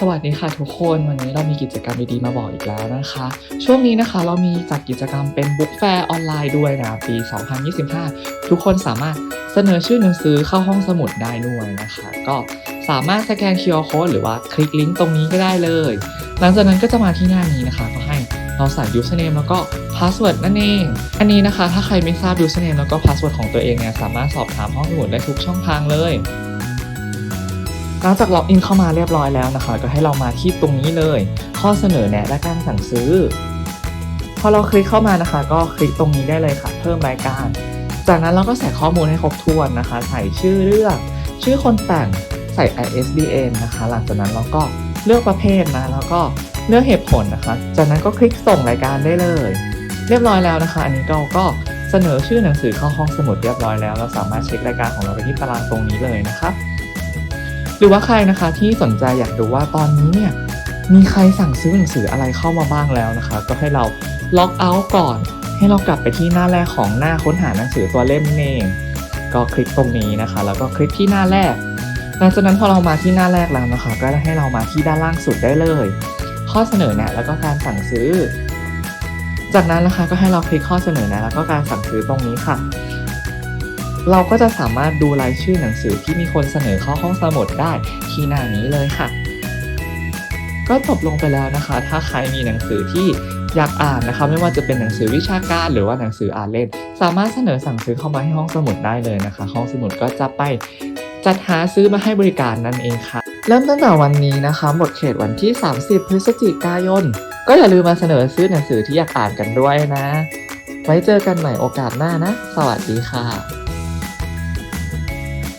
สวัสดีค่ะทุกคนวันนี้เรามีกิจกรรมดีๆมาบอกอีกแล้วนะคะ ช่วงนี้นะคะเรามีจัดกิจกรรมเป็นบุ๊กแฟร์ออนไลน์ด้วยนะปี 2025 ทุกคนสามารถเสนอชื่อหนังสือเข้าห้องสมุดได้ด้วยนะคะ ก็สามารถสแกน QR Code หรือว่าคลิกลิงก์ตรงนี้ก็ได้เลย หลังจากนั้นก็จะมาที่หน้านี้นะคะก็ให้เราใส่ username แล้วก็ password นั่นเอง อันนี้นะคะ ถ้าใครไม่ทราบ username แล้วก็ password ของตัวเองเนี่ยสามารถสอบถามห้องสมุดได้ทุกช่องทางเลย หลังจากล็อกอินเข้ามาเรียบร้อยแล้วนะคะ ก็ให้เรามาที่ตรงนี้เลย ข้อเสนอแนะและการสั่งซื้อ พอเราคลิกเข้ามานะคะ ก็คลิกตรงนี้ได้เลยค่ะ เพิ่มรายการ จากนั้นเราก็ใส่ข้อมูลให้ครบถ้วนนะคะ ใส่ชื่อเรื่องชื่อคนแต่งใส่ ISBN นะคะ หลังจากนั้นเราก็เลือกประเภทนะแล้วก็เลือกเหตุผลนะคะ จากนั้นก็คลิกส่งรายการได้เลย เรียบร้อยแล้วนะคะ อันนี้เราก็เสนอชื่อหนังสือเข้าห้องสมุดเรียบร้อยแล้ว เราสามารถเช็ครายการของเราไปที่ตารางตรงนี้เลยนะคะ หรือว่าใครนะคะที่สนใจอยากดูว่าตอนนี้เนี่ยมีใครสั่งซื้อหนังสืออะไรเข้ามาบ้างแล้วนะคะ ก็ให้เราล็อกเอาท์ก่อน ให้เรากลับไปที่หน้าแรกของหน้าค้นหาหนังสือตัวเล่มนั่นเองก็คลิกตรงนี้นะคะ แล้วก็คลิกที่หน้าแรก หลังจากนั้นพอเรามาที่หน้าแรกแล้วนะคะ ก็ให้เรามาที่ด้านล่างสุดได้เลย ข้อเสนอแนะแล้วก็การสั่งซื้อ จากนั้นนะคะก็ให้เราคลิกข้อเสนอแนะแล้วก็การสั่งซื้อตรงนี้ค่ะ เราก็จะสามารถดูรายชื่อหนังสือที่มีคนเสนอเข้าห้องสมุดได้ที่หน้านี้เลยค่ะ ก็จบลงไปแล้วนะคะ ถ้าใครมีหนังสือที่อยากอ่านนะคะ ไม่ว่าจะเป็นหนังสือวิชาการหรือว่าหนังสืออ่านเล่น สามารถเสนอสั่งซื้อเข้ามาให้ห้องสมุดได้เลยนะคะ ห้องสมุดก็จะไปจัดหาซื้อมาให้บริการนั่นเองค่ะ เริ่มตั้งแต่วันนี้นะคะหมดเขตวันที่ 30 พฤศจิกายน ก็อย่าลืมมาเสนอซื้อหนังสือที่อยากอ่านกันด้วยนะ ไว้เจอกันใหม่โอกาสหน้านะ สวัสดีค่ะ